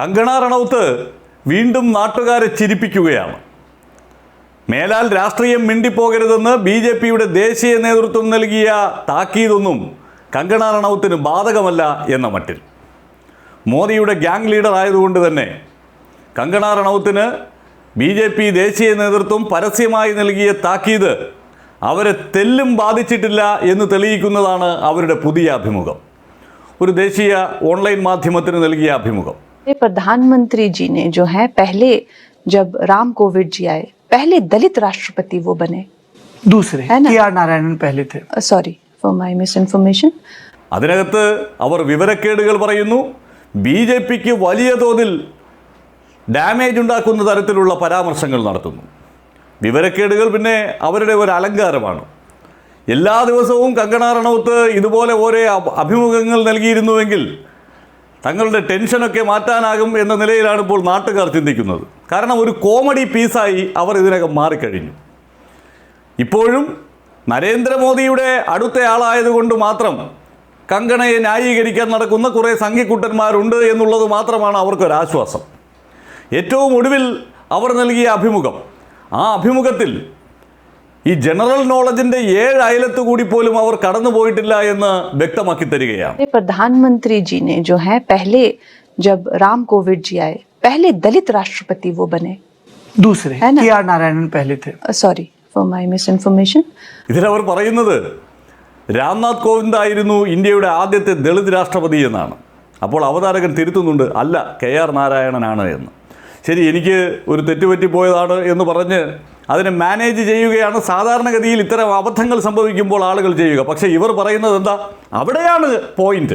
കങ്കണ റണൌത്ത് വീണ്ടും നാട്ടുകാരെ ചിരിപ്പിക്കുകയാണ്. മേലാൽ രാഷ്ട്രീയം മിണ്ടിപ്പോകരുതെന്ന് ബി ജെ പിയുടെ ദേശീയ നേതൃത്വം നൽകിയ താക്കീതൊന്നും കങ്കണ റണൌത്തിന് ബാധകമല്ല എന്ന മട്ടിൽ. മോദിയുടെ ഗ്യാങ് ലീഡർ ആയതുകൊണ്ട് തന്നെ കങ്കണ റണൌത്തിന് ബി ജെ പി ദേശീയ നേതൃത്വം പരസ്യമായി നൽകിയ താക്കീത് അവരെ തെല്ലും ബാധിച്ചിട്ടില്ല എന്ന് തെളിയിക്കുന്നതാണ് അവരുടെ പുതിയ അഭിമുഖം. ഒരു ദേശീയ ഓൺലൈൻ മാധ്യമത്തിന് നൽകിയ അഭിമുഖം. प्रधानमंत्री जी ने जो है पहले जब राम कोविड जी आए पहले दलित राष्ट्रपति वो बने दूसरे है ना? के आर नारायणन पहले थे sorry for my misinformation അതിനകത്ത് അവർ വിവരക്കേടുകൾ പറയുന്നു ബി ജെ പിക്ക് വലിയ തോതിൽ ഡാമേജ് ഉണ്ടാക്കുന്ന തരത്തിലുള്ള പരാമർശങ്ങൾ നടത്തുന്നു വിവരക്കേടുകൾ പിന്നെ അവരുടെ ഒരു അലങ്കാരമാണ് എല്ലാ ദിവസവും കങ്കണ റണൌത്ത് ഇതുപോലെ ഓരോ അഭ- അഭിമുഖങ്ങൾ നൽകിയിരുന്നുവെങ്കിൽ തങ്ങളുടെ ടെൻഷനൊക്കെ മാറ്റാനാകും എന്ന നിലയിലാണ് ഇപ്പോൾ നാട്ടുകാർ ചിന്തിക്കുന്നത്. കാരണം ഒരു കോമഡി പീസായി അവർ ഇതിനകം മാറിക്കഴിഞ്ഞു. ഇപ്പോഴും നരേന്ദ്രമോദിയുടെ അടുത്ത ആളായതുകൊണ്ട് മാത്രം കങ്കണയെ ന്യായീകരിക്കാൻ നടക്കുന്ന കുറേ സംഘിക്കുട്ടന്മാരുണ്ട് എന്നുള്ളത് മാത്രമാണ് അവർക്കൊരാശ്വാസം. ഏറ്റവും ഒടുവിൽ അവർ നൽകിയ അഭിമുഖം. ആ അഭിമുഖത്തിൽ ഈ ജനറൽ നോളജിന്റെ ഏഴ് അയലത്ത് കൂടി പോലും അവർ കടന്നു പോയിട്ടില്ല എന്ന് വ്യക്തമാക്കി തരികയാണ്. പ്രധാനമന്ത്രി ജീനെ ജോ ഹെ പഹലെ ജബ് രാം കോവിഡ് ജി ആയ പഹലെ ദലിത് രാഷ്ട്രപതി വോ ബനെ? ദൂസരെ കെ ആർ നാരായണൻ പഹലെ തെ sorry for my miss information ഇതിലവർ പറയുന്നത് രാംനാഥ് കോവിന്ദ് ആയിരുന്നു ഇന്ത്യയുടെ ആദ്യത്തെ ദളിത് രാഷ്ട്രപതി എന്നാണ്. അപ്പോൾ അവതാരകൻ തിരുത്തുന്നുണ്ട് അല്ല കെ ആർ നാരായണനാണ് എന്ന്. ശരി എനിക്ക് ഒരു തെറ്റുപറ്റി പോയതാണ് എന്ന് പറഞ്ഞ് അതിനെ മാനേജ് ചെയ്യുകയാണ് സാധാരണഗതിയിൽ ഇത്തരം അബദ്ധങ്ങൾ സംഭവിക്കുമ്പോൾ ആളുകൾ ചെയ്യുക. പക്ഷേ ഇവർ പറയുന്നത് എന്താ? അവിടെയാണ് പോയിന്റ്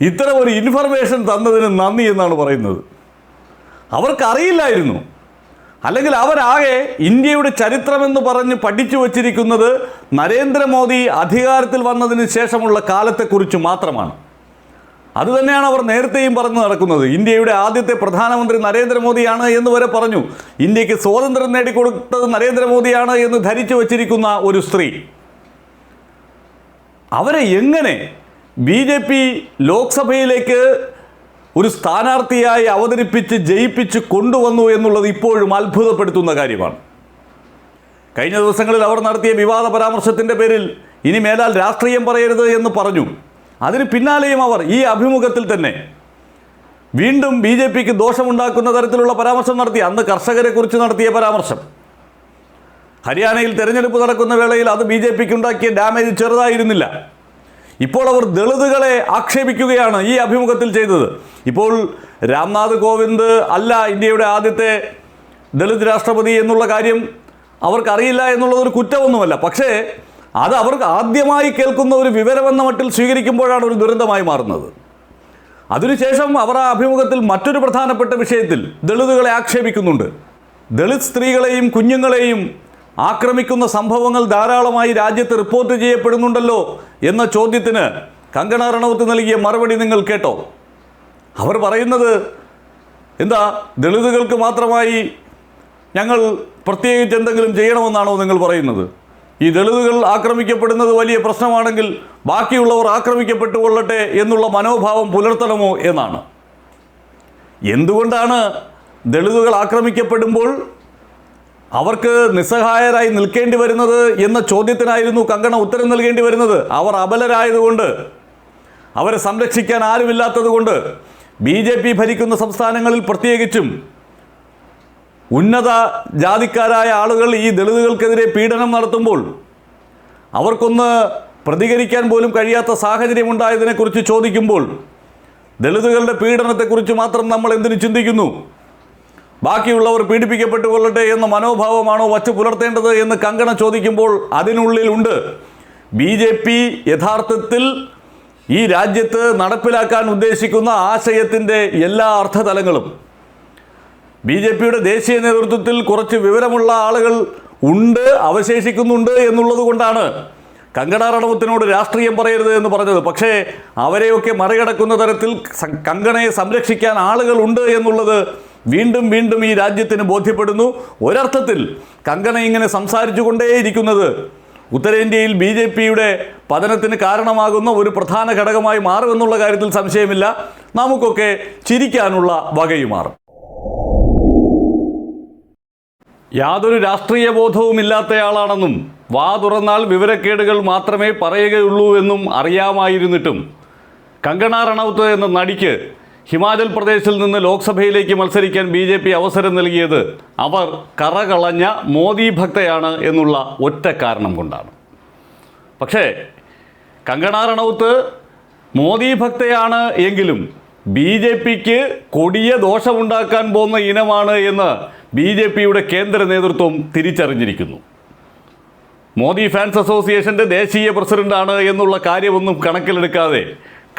ഇത്തരം ഒരു ഇൻഫർമേഷൻ തന്നതിന് നന്ദി എന്നാണ് പറയുന്നത്. അവർക്കറിയില്ലായിരുന്നു. അല്ലെങ്കിൽ അവരാകെ ഇന്ത്യയുടെ ചരിത്രമെന്ന് പറഞ്ഞ് പഠിച്ചു വച്ചിരിക്കുന്നത് നരേന്ദ്രമോദി അധികാരത്തിൽ വന്നതിന് ശേഷമുള്ള കാലത്തെക്കുറിച്ച് മാത്രമാണ്. അതുതന്നെയാണ് അവർ നേരത്തെയും പറഞ്ഞു നടക്കുന്നത്. ഇന്ത്യയുടെ ആദ്യത്തെ പ്രധാനമന്ത്രി നരേന്ദ്രമോദിയാണ് എന്ന് വരെ പറഞ്ഞു. ഇന്ത്യയ്ക്ക് സ്വാതന്ത്ര്യം നേടിക്കൊടുത്തത് നരേന്ദ്രമോദിയാണ് എന്ന് ധരിച്ചു വച്ചിരിക്കുന്ന ഒരു സ്ത്രീ. അവരെ എങ്ങനെ ബി ജെ പി ലോക്സഭയിലേക്ക് ഒരു സ്ഥാനാർത്ഥിയായി അവതരിപ്പിച്ച് ജയിപ്പിച്ച് കൊണ്ടുവന്നു എന്നുള്ളത് ഇപ്പോഴും അത്ഭുതപ്പെടുത്തുന്ന കാര്യമാണ്. കഴിഞ്ഞ ദിവസങ്ങളിൽ അവർ നടത്തിയ വിവാദ പരാമർശത്തിന്റെ പേരിൽ ഇനി മേലാൽ രാഷ്ട്രീയം പറയരുത് എന്ന് പറഞ്ഞു. അതിന് പിന്നാലെയും അവർ ഈ അഭിമുഖത്തിൽ തന്നെ വീണ്ടും ബി ജെ പിക്ക് ദോഷമുണ്ടാക്കുന്ന തരത്തിലുള്ള പരാമർശം നടത്തി. അന്ന് കർഷകരെ കുറിച്ച് നടത്തിയ പരാമർശം. ഹരിയാനയിൽ തെരഞ്ഞെടുപ്പ് നടക്കുന്ന വേളയിൽ അത് ബി ജെ പിക്ക് ഉണ്ടാക്കിയ ഡാമേജ് ചെറുതായിരുന്നില്ല. ഇപ്പോൾ അവർ ദളിതുകളെ ആക്ഷേപിക്കുകയാണ് ഈ അഭിമുഖത്തിൽ ചെയ്തത്. ഇപ്പോൾ രാംനാഥ് കോവിന്ദ് അല്ല ഇന്ത്യയുടെ ആദ്യത്തെ ദളിത് രാഷ്ട്രപതി എന്നുള്ള കാര്യം അവർക്കറിയില്ല എന്നുള്ളതൊരു കുറ്റമൊന്നുമല്ല. പക്ഷേ അത് അവർക്ക് ആദ്യമായി കേൾക്കുന്ന ഒരു വിവരമെന്ന മട്ടിൽ സ്വീകരിക്കുമ്പോഴാണ് ഒരു ദുരന്തമായി മാറുന്നത്. അതിനുശേഷം അവർ ആ അഭിമുഖത്തിൽ മറ്റൊരു പ്രധാനപ്പെട്ട വിഷയത്തിൽ ദളിതുകളെ ആക്ഷേപിക്കുന്നുണ്ട്. ദളിത് സ്ത്രീകളെയും കുഞ്ഞുങ്ങളെയും ആക്രമിക്കുന്ന സംഭവങ്ങൾ ധാരാളമായി രാജ്യത്ത് റിപ്പോർട്ട് ചെയ്യപ്പെടുന്നുണ്ടല്ലോ എന്ന ചോദ്യത്തിന് കങ്കണ റണൌത്ത് നൽകിയ മറുപടി നിങ്ങൾ കേട്ടോ. അവർ പറയുന്നത് എന്താ ദളിതുകൾക്ക് മാത്രമായി ഞങ്ങൾ പ്രത്യേകിച്ച് എന്തെങ്കിലും ചെയ്യണമെന്നാണോ നിങ്ങൾ പറയുന്നത്? ഈ ദളിതുകൾ ആക്രമിക്കപ്പെടുന്നത് വലിയ പ്രശ്നമാണെങ്കിൽ ബാക്കിയുള്ളവർ ആക്രമിക്കപ്പെട്ടു കൊള്ളട്ടെ എന്നുള്ള മനോഭാവം പുലർത്തണമോ എന്നാണ്. എന്തുകൊണ്ടാണ് ദളിതുകൾ ആക്രമിക്കപ്പെടുമ്പോൾ അവർക്ക് നിസ്സഹായരായി നിൽക്കേണ്ടി വരുന്നത് എന്ന ചോദ്യത്തിനായിരുന്നു കങ്കണ ഉത്തരം നൽകേണ്ടി വരുന്നത്? അവർ അബലരായതുകൊണ്ട് അവരെ സംരക്ഷിക്കാൻ ആരുമില്ലാത്തതുകൊണ്ട് ബി ഭരിക്കുന്ന സംസ്ഥാനങ്ങളിൽ പ്രത്യേകിച്ചും ഉന്നത ജാതിക്കാരായ ആളുകൾ ഈ ദളിതുകൾക്കെതിരെ പീഡനം നടത്തുമ്പോൾ അവർക്കൊന്ന് പ്രതികരിക്കാൻ പോലും കഴിയാത്ത സാഹചര്യം ഉണ്ടായതിനെക്കുറിച്ച് ചോദിക്കുമ്പോൾ ദളിതുകളുടെ പീഡനത്തെക്കുറിച്ച് മാത്രം നമ്മൾ എന്തിനു ചിന്തിക്കുന്നു? ബാക്കിയുള്ളവർ പീഡിപ്പിക്കപ്പെട്ടു കൊള്ളട്ടെ എന്ന മനോഭാവമാണോ വച്ചു പുലർത്തേണ്ടത് എന്ന് കങ്കണ ചോദിക്കുമ്പോൾ അതിനുള്ളിലുണ്ട് ബി ജെ പി യഥാർത്ഥത്തിൽ ഈ രാജ്യത്ത് നടപ്പിലാക്കാൻ ഉദ്ദേശിക്കുന്ന ആശയത്തിന്റെ എല്ലാ അർത്ഥതലങ്ങളും. ബി ജെ പിയുടെ ദേശീയ നേതൃത്വത്തിൽ കുറച്ച് വിവരമുള്ള ആളുകൾ ഉണ്ട് അവശേഷിക്കുന്നുണ്ട് എന്നുള്ളത് കൊണ്ടാണ് കങ്കണ റണവത്തിനോട് രാഷ്ട്രീയം പറയരുത് എന്ന് പറഞ്ഞത്. പക്ഷേ അവരെയൊക്കെ മറികടക്കുന്ന തരത്തിൽ കങ്കണയെ സംരക്ഷിക്കാൻ ആളുകളുണ്ട് എന്നുള്ളത് വീണ്ടും വീണ്ടും ഈ രാജ്യത്തിന് ബോധ്യപ്പെടുന്നു. ഒരർത്ഥത്തിൽ കങ്കണ ഇങ്ങനെ സംസാരിച്ചു കൊണ്ടേയിരിക്കുന്നത് ഉത്തരേന്ത്യയിൽ ബി ജെ പിയുടെ പതനത്തിന് കാരണമാകുന്ന ഒരു പ്രധാന ഘടകമായി മാറുമെന്നുള്ള കാര്യത്തിൽ സംശയമില്ല. നമുക്കൊക്കെ ചിരിക്കാനുള്ള വകയും യാതൊരു രാഷ്ട്രീയ ബോധവും ഇല്ലാത്തയാളാണെന്നും വാ തുറന്നാൽ വിവരക്കേടുകൾ മാത്രമേ പറയുകയുള്ളൂ എന്നും അറിയാമായിരുന്നിട്ടും. കങ്കണ റണൌത്ത് എന്ന നടിക്ക് ഹിമാചൽ പ്രദേശിൽ നിന്ന് ലോക്സഭയിലേക്ക് മത്സരിക്കാൻ ബി ജെ പി അവസരം നൽകിയത് അവർ കറകളഞ്ഞ മോദി ഭക്തയാണ് എന്നുള്ള ഒറ്റ കാരണം കൊണ്ടാണ്. പക്ഷേ കങ്കണ റണൌത്ത് മോദി ഭക്തയാണ് എങ്കിലും ബി ജെ പിക്ക് കൊടിയ ദോഷമുണ്ടാക്കാൻ പോകുന്ന ഇനമാണ് എന്ന് ബി ജെ പിയുടെ കേന്ദ്ര നേതൃത്വം തിരിച്ചറിഞ്ഞിരിക്കുന്നു. മോദി ഫാൻസ് അസോസിയേഷന്റെ ദേശീയ പ്രസിഡന്റാണ് എന്നുള്ള കാര്യമൊന്നും കണക്കിലെടുക്കാതെ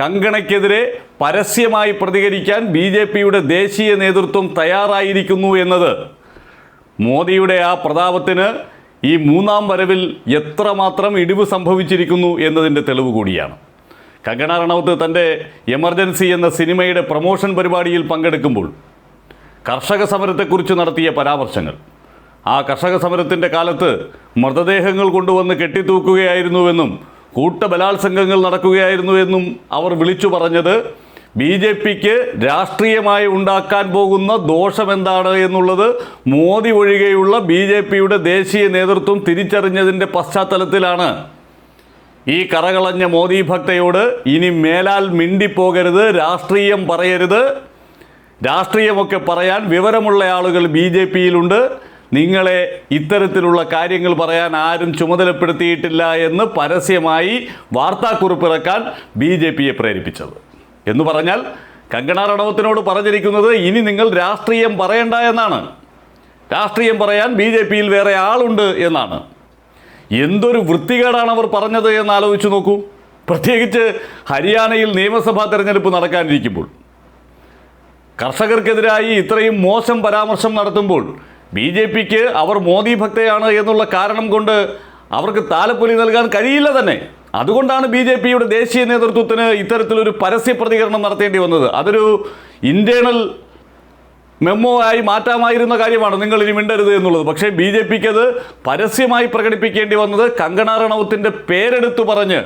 കങ്കണയ്ക്കെതിരെ പരസ്യമായി പ്രതികരിക്കാൻ ബി ജെ പിയുടെ ദേശീയ നേതൃത്വം തയ്യാറായിരിക്കുന്നു എന്നത് മോദിയുടെ ആ പ്രതാപത്തിന് ഈ മൂന്നാം വരവിൽ എത്രമാത്രം ഇടിവ് സംഭവിച്ചിരിക്കുന്നു എന്നതിന്റെ തെളിവ് കൂടിയാണ്. കങ്കണ റണൌത്ത് തന്റെ എമർജൻസി എന്ന സിനിമയുടെ പ്രൊമോഷൻ പരിപാടിയിൽ പങ്കെടുക്കുമ്പോൾ കർഷക സമരത്തെക്കുറിച്ച് നടത്തിയ പരാമർശങ്ങൾ. ആ കർഷക സമരത്തിന്റെ കാലത്ത് മൃതദേഹങ്ങൾ കൊണ്ടുവന്ന് കെട്ടിത്തൂക്കുകയായിരുന്നുവെന്നും കൂട്ടബലാത്സംഗങ്ങൾ നടക്കുകയായിരുന്നുവെന്നും അവർ വിളിച്ചു പറഞ്ഞത് ബി ജെ പിക്ക് രാഷ്ട്രീയമായി ഉണ്ടാക്കാൻ പോകുന്ന ദോഷമെന്താണ് എന്നുള്ളത് മോദി ഒഴികെയുള്ള ബി ജെ പിയുടെ ദേശീയ നേതൃത്വം തിരിച്ചറിഞ്ഞതിന്റെ പശ്ചാത്തലത്തിലാണ് ഈ കറകളഞ്ഞ മോദി ഭക്തയോട് ഇനി മേലാൽ മിണ്ടിപ്പോകരുത് രാഷ്ട്രീയം പറയരുത്. രാഷ്ട്രീയമൊക്കെ പറയാൻ വിവരമുള്ള ആളുകൾ ബി ജെ പിയിലുണ്ട്. നിങ്ങളെ ഇത്തരത്തിലുള്ള കാര്യങ്ങൾ പറയാൻ ആരും ചുമതലപ്പെടുത്തിയിട്ടില്ല എന്ന് പരസ്യമായി വാർത്താക്കുറിപ്പിറക്കാൻ ബി ജെ പിയെ പ്രേരിപ്പിച്ചത്. എന്ന് പറഞ്ഞാൽ കങ്കണ റണവത്തിനോട് പറഞ്ഞിരിക്കുന്നത് ഇനി നിങ്ങൾ രാഷ്ട്രീയം പറയണ്ട എന്നാണ്. രാഷ്ട്രീയം പറയാൻ ബി ജെ പിയിൽ വേറെ ആളുണ്ട് എന്നാണ്. എന്തൊരു വൃത്തികേടാണ് അവർ പറഞ്ഞത് എന്ന് ആലോചിച്ച് നോക്കൂ. പ്രത്യേകിച്ച് ഹരിയാനയിൽ നിയമസഭാ തെരഞ്ഞെടുപ്പ് നടക്കാനിരിക്കുമ്പോൾ. കർഷകർക്കെതിരായി ഇത്രയും മോശം പരാമർശം നടത്തുമ്പോൾ ബി ജെ പിക്ക് അവർ മോദി ഭക്തയാണ് എന്നുള്ള കാരണം കൊണ്ട് അവർക്ക് താലപ്പൊലി നൽകാൻ കഴിയില്ല തന്നെ. അതുകൊണ്ടാണ് ബി ജെ പിയുടെ ദേശീയ നേതൃത്വത്തിന് ഇത്തരത്തിലൊരു പരസ്യ പ്രതികരണം നടത്തേണ്ടി വന്നത്. അതൊരു ഇന്റേണൽ മെമ്മോ ആയി മാറ്റാമായിരുന്ന കാര്യമാണ് നിങ്ങൾ ഇനി മിണ്ടരുത് എന്നുള്ളത്. പക്ഷേ ബി ജെ പിക്ക് അത് പരസ്യമായി പ്രകടിപ്പിക്കേണ്ടി വന്നത് കങ്കണ റണൌത്തിന്റെ പേരെടുത്തു പറഞ്ഞ്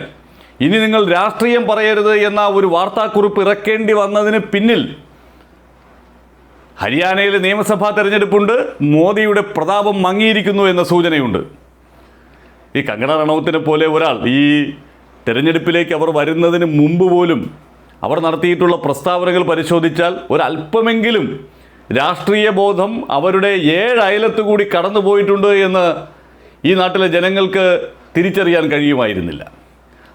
ഇനി നിങ്ങൾ രാഷ്ട്രീയം പറയരുത് എന്ന ഒരു വാർത്താക്കുറിപ്പ് ഇറക്കേണ്ടി വന്നതിന് പിന്നിൽ ഹരിയാനയിലെ നിയമസഭാ തെരഞ്ഞെടുപ്പുണ്ട്. മോദിയുടെ പ്രതാപം മങ്ങിയിരിക്കുന്നു എന്ന സൂചനയുണ്ട്. ഈ കങ്കണ റണൌത്തിനെ പോലെ ഒരാൾ ഈ തെരഞ്ഞെടുപ്പിലേക്ക് അവർ വരുന്നതിന് മുമ്പ് പോലും അവർ നടത്തിയിട്ടുള്ള പ്രസ്താവനകൾ പരിശോധിച്ചാൽ ഒരല്പമെങ്കിലും രാഷ്ട്രീയ ബോധം അവരുടെ ഏഴ് അയലത്ത് കൂടി കടന്നുപോയിട്ടുണ്ട് എന്ന് ഈ നാട്ടിലെ ജനങ്ങൾക്ക് തിരിച്ചറിയാൻ കഴിയുമായിരുന്നില്ല.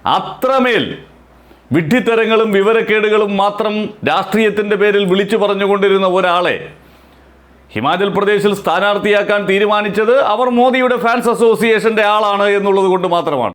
അത്രമേൽ വിഡ്ഢിത്തരങ്ങളും വിവരക്കേടുകളും മാത്രം രാഷ്ട്രീയത്തിന്റെ പേരിൽ വിളിച്ചു പറഞ്ഞുകൊണ്ടിരുന്ന ഒരാളെ ഹിമാചൽ പ്രദേശിൽ സ്ഥാനാർത്ഥിയാക്കാൻ തീരുമാനിച്ചത് അവർ മോദിയുടെ ഫാൻസ് അസോസിയേഷന്റെ ആളാണ് എന്നുള്ളത് കൊണ്ട് മാത്രമാണ്.